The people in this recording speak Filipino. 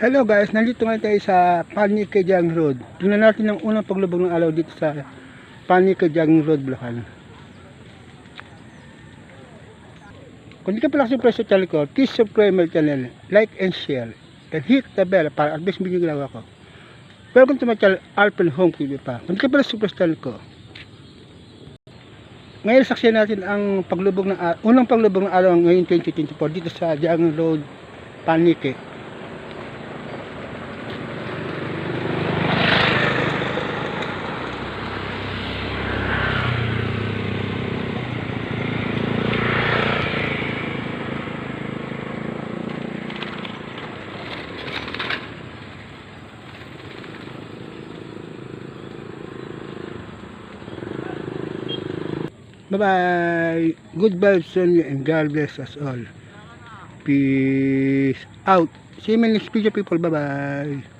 Hello guys, nandito ngayon tayo sa Panikajang Road. Tingnan natin ang unang paglubog ng alaw dito sa Panikajang Road, Bulacan. Kung di ka pala sa channel ko, please subscribe my channel, like and share, and hit the bell para at least video ginawa ko. Welcome to my channel, Alpen Home TV pa. Kung di ka pala sa channel ko, ngayon saksiyan natin ang paglubog ng unang paglubog ng araw ngayon 2024 dito sa Jang Road, Panike. Bye-bye. Good vibes on you and God bless us all. Peace out. See you in the next people. Bye-bye.